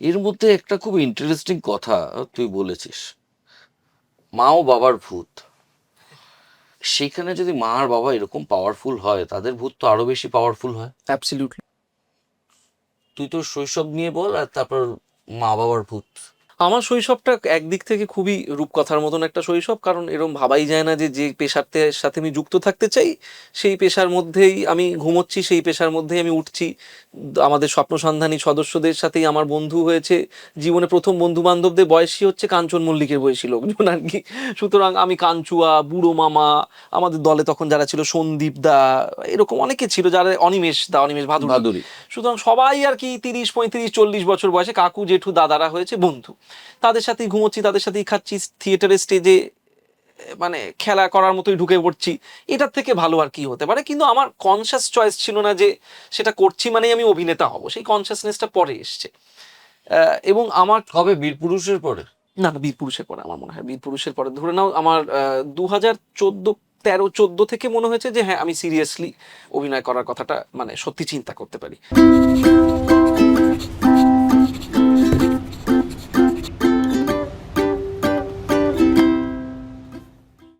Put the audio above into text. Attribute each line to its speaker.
Speaker 1: এর মধ্যে একটা খুব ইন্টারেস্টিং কথা তুই বলেছিস। মা ও বাবার ভূত। সেখানে যদি মা আর বাবা এরকম পাওয়ারফুল হয় তাদের ভূত তো আরও বেশি পাওয়ারফুল হয়।
Speaker 2: অ্যাবসলিউটলি
Speaker 1: তুই তোর শৈশব নিয়ে বল আর তারপর মা বাবার ভূত।
Speaker 2: আমার শৈশবটা একদিক থেকে খুবই রূপকথার মতন একটা শৈশব কারণ এরকম ভাবাই যায় না যে যে পেশাতে সাথে আমি যুক্ত থাকতে চাই সেই পেশার মধ্যেই আমি ঘুমোচ্ছি সেই পেশার মধ্যেই আমি উঠছি। আমাদের স্বপ্ন সন্ধানী সদস্যদের সাথেই আমার বন্ধু হয়েছে। জীবনে প্রথম বন্ধু বান্ধবদের বয়সী হচ্ছে কাঞ্চন মল্লিকের বয়সী লোকজন আর কি। সুতরাং আমি কাঞ্চুয়া বুড়ো মামা আমাদের দলে তখন যারা ছিল সন্দীপ দা এরকম অনেকে ছিল যারা অনিমেষ দা অনিমেষ ভাদুরী সুতরাং সবাই আর কি তিরিশ পঁয়ত্রিশ চল্লিশ বছর বয়সে কাকু জেঠু দাদারা হয়েছে বন্ধু। তাদের সাথেই ঘুমোচ্ছি তাদের সাথেই খাচ্ছি থিয়েটারে স্টেজে মানে খেলা করার মতোই ঢুকে পড়ছি। এটার থেকে ভালো আর কি হতে পারে? কিন্তু আমার কনসাস চয়েস ছিল না যে সেটা করছি মানে আমি অভিনেতা হব। সেই কনসাসনেসটা পরে এসছে। এবং আমার
Speaker 1: কবে? বীর পুরুষের পরে?
Speaker 2: না না বীর পুরুষের পরে আমার মনে হয় বীর পুরুষের পরে। ধরে নাও আমার দু হাজার চোদ্দ তেরো চোদ্দ থেকে মনে হয়েছে যে হ্যাঁ আমি সিরিয়াসলি অভিনয় করার কথাটা মানে সত্যি চিন্তা করতে পারি।